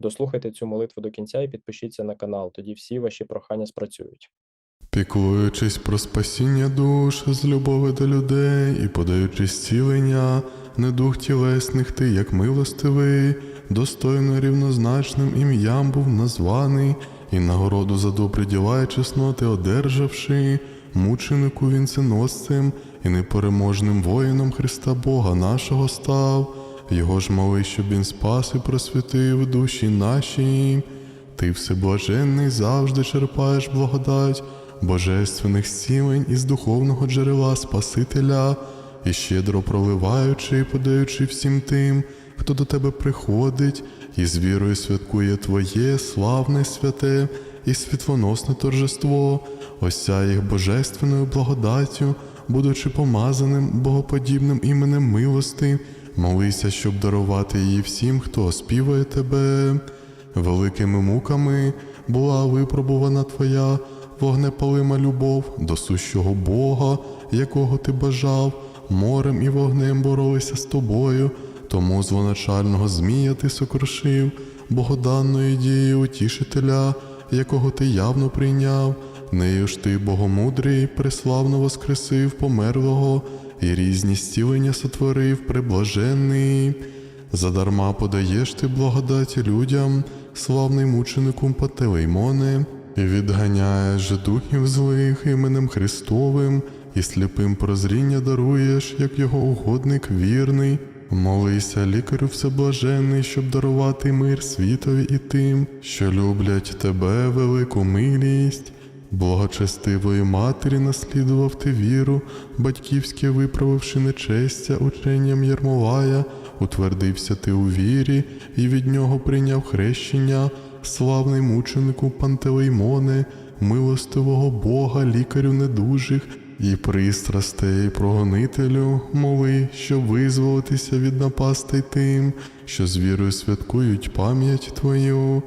Дослухайте цю молитву до кінця і підпишіться на канал, тоді всі ваші прохання спрацюють. Піклуючись про спасіння душ з любові до людей і подаючи зцілення, не дух тілесних ти, як милостивий, достойно рівнозначним ім'ям був названий, і нагороду за добрі діла і чесноти одержавши, мученику вінценосцем і непереможним воїном Христа Бога нашого став, його ж моли, щоб він спас і просвітив душі наші. Ти всеблаженний завжди черпаєш благодать божественних зцілень із духовного джерела Спасителя, і щедро проливаючи і подаючи всім тим, хто до тебе приходить, і з вірою святкує Твоє славне святе і світлоносне торжество, осяй їх божественною благодаттю, будучи помазаним богоподібним іменем милости, молися, щоб дарувати її всім, хто оспівує тебе. Великими муками була випробувана твоя вогнепалима любов до сущого Бога, якого ти бажав, морем і вогнем боролися з тобою, тому звоначального змія ти сокрушив, богоданною дією утішителя, якого ти явно прийняв, нею ж ти, богомудрий, преславно воскресив померлого, і різні зцілення сотворив приблажений. Задарма подаєш ти благодаті людям, славний мученику Пателеймоне, і відганяєш же духів злих іменем Христовим, і сліпим прозріння даруєш, як його угодник вірний. Молися, лікарю всеблаженний, щоб дарувати мир світові і тим, що люблять тебе велику милість. Благочестивої матері наслідував ти віру, батьківське виправивши нечестя ученням Єрмолая, утвердився ти у вірі і від нього прийняв хрещення, славний мученику Пантелеймоне, милостивого Бога, лікарю недужих і пристрастей прогонителю, моли, щоб визволитися від напастей тим, що з вірою святкують пам'ять твою.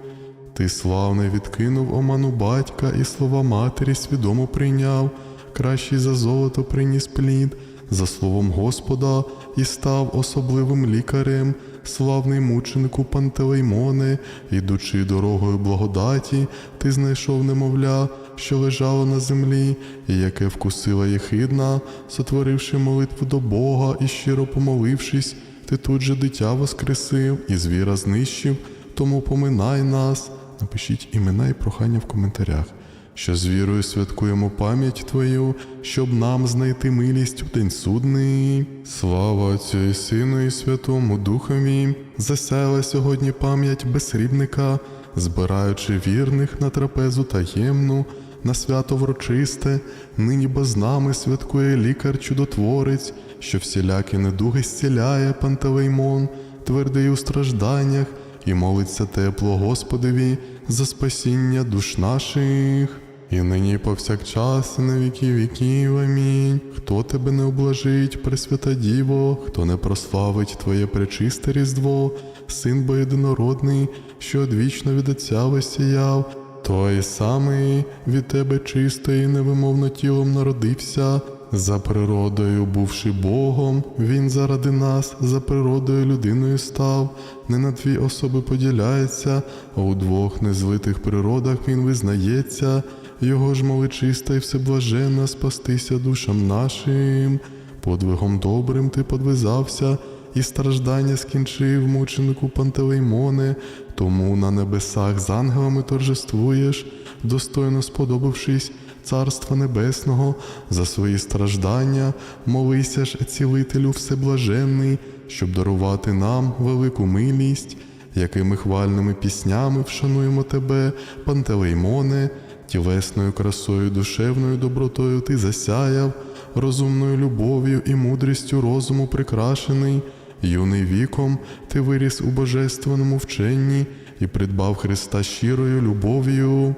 Ти славний відкинув оману батька і слова матері свідомо прийняв, кращий за золото приніс плід, за словом Господа і став особливим лікарем, славний мученику Пантелеймоне, ідучи дорогою благодаті, ти знайшов немовля, що лежало на землі, і яке вкусила єхидна, сотворивши молитву до Бога і щиро помолившись, ти тут же дитя воскресив і звіра знищив, тому поминай нас. Напишіть імена і прохання в коментарях, що з вірою святкуємо пам'ять Твою, щоб нам знайти милість у день судний. Слава Отцю і Сину і Святому Духові, засяяла сьогодні пам'ять безсрібника, збираючи вірних на трапезу таємну, на свято врочисте, нині бо з нами святкує лікар чудотворець, що всілякі недуги зціляє Пантелеймон, твердий у стражданнях і молиться тепло Господові за спасіння душ наших. І нині повсякчас, і на віки віків. Амінь. Хто тебе не облажить, Пресвята Діво, хто не прославить Твоє пречисте Різдво, Син бо єдинородний, що одвічно від Отця висіяв, той самий від тебе чистий, невимовно тілом народився, за природою, бувши Богом, Він заради нас, за природою людиною став, не на дві особи поділяється, а у двох незлитих природах Він визнається, його ж моли чиста і всеблаженна спастися душам нашим. Подвигом добрим ти подвизався, і страждання скінчив мученику Пантелеймоне, тому на небесах з ангелами торжествуєш, достойно сподобавшись Царства Небесного, за свої страждання, молися ж, цілителю всеблаженний, щоб дарувати нам велику милість, якими хвальними піснями вшануємо тебе, Пантелеймоне, тілесною красою, душевною добротою ти засяяв, розумною любов'ю і мудрістю розуму прикрашений, юний віком ти виріс у божественному вченні і придбав Христа щирою любов'ю.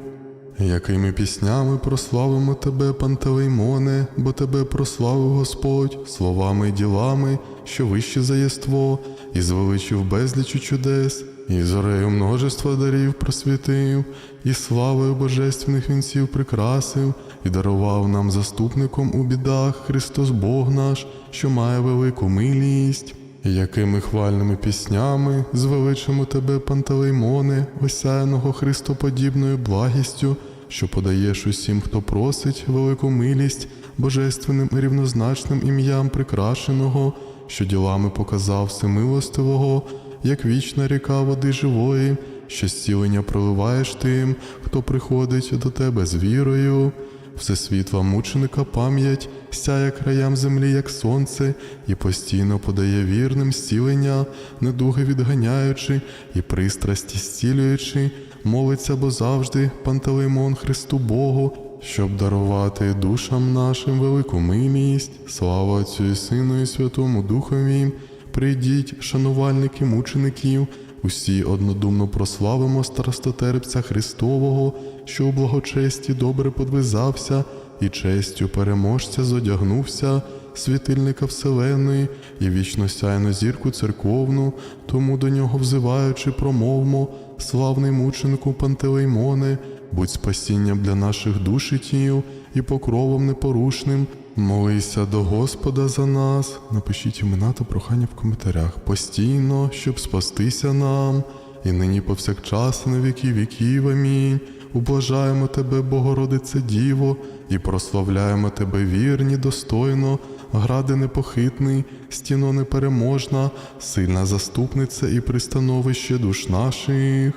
Якими піснями прославимо тебе, Пантелеймоне, бо тебе прославив Господь словами й ділами, що вище за єство, і звеличив безлічу чудес, і зорею множества дарів просвітив, і славою божественних вінців прикрасив, і дарував нам заступником у бідах Христос Бог наш, що має велику милість. Якими хвальними піснями звеличимо тебе, Пантелеймоне, осяяного Христоподібною благістю, що подаєш усім, хто просить велику милість, божественним і рівнозначним ім'ям прикрашеного, що ділами показав всемилостивого, як вічна ріка води живої, що зцілення проливаєш тим, хто приходить до тебе з вірою. Всесвітла мученика пам'ять сяє краям землі, як сонце, і постійно подає вірним зцілення, недуги відганяючи і пристрасті зцілюючи, молиться бо завжди Пантелеймон Христу Богу, щоб дарувати душам нашим велику милість, слава Отцю і Сину і Святому Духові. Прийдіть, шанувальники мучеників, усі однодумно прославимо страстотерпця Христового, що у благочесті добре подвизався, і честю переможця зодягнувся, світильника Вселеної і вічно сяйну зірку церковну, тому до нього взиваючи, промовмо, славний мученику Пантелеймоне, будь спасінням для наших душ і тіл і покровом непорушним. Молися до Господа за нас. Напишіть імена та прохання в коментарях постійно, щоб спастися нам, і нині повсякчас на віки віків. Амінь. Ублажаємо тебе, Богородице Діво, і прославляємо тебе вірні, достойно, гради непохитний, стіно непереможна, сильна заступниця і пристановище душ наших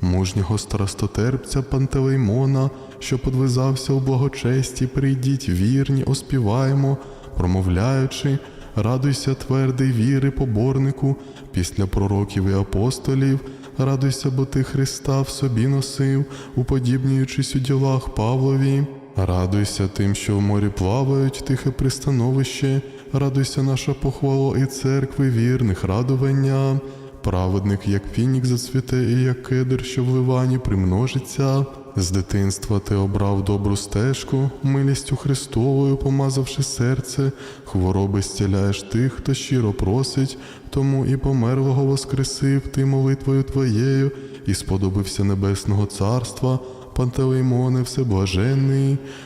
мужнього страстотерпця Пантелеймона, що подвизався у благочесті, прийдіть вірні, оспіваємо, промовляючи, радуйся твердий віри, поборнику, після пророків і апостолів, радуйся, бо ти Христа в собі носив, уподібнюючись у ділах Павлові. Радуйся тим, що в морі плавають, тихе пристановище, радуйся наша похвала і церкви вірних радування. Праведник, як фінік зацвіте, і як кедр, що в ливані примножиться. З дитинства ти обрав добру стежку, милістю Христовою, помазавши серце, хвороби зціляєш тих, хто щиро просить, тому і померлого воскресив ти молитвою твоєю, і сподобився небесного царства. Пантелеймоне всеблаженний,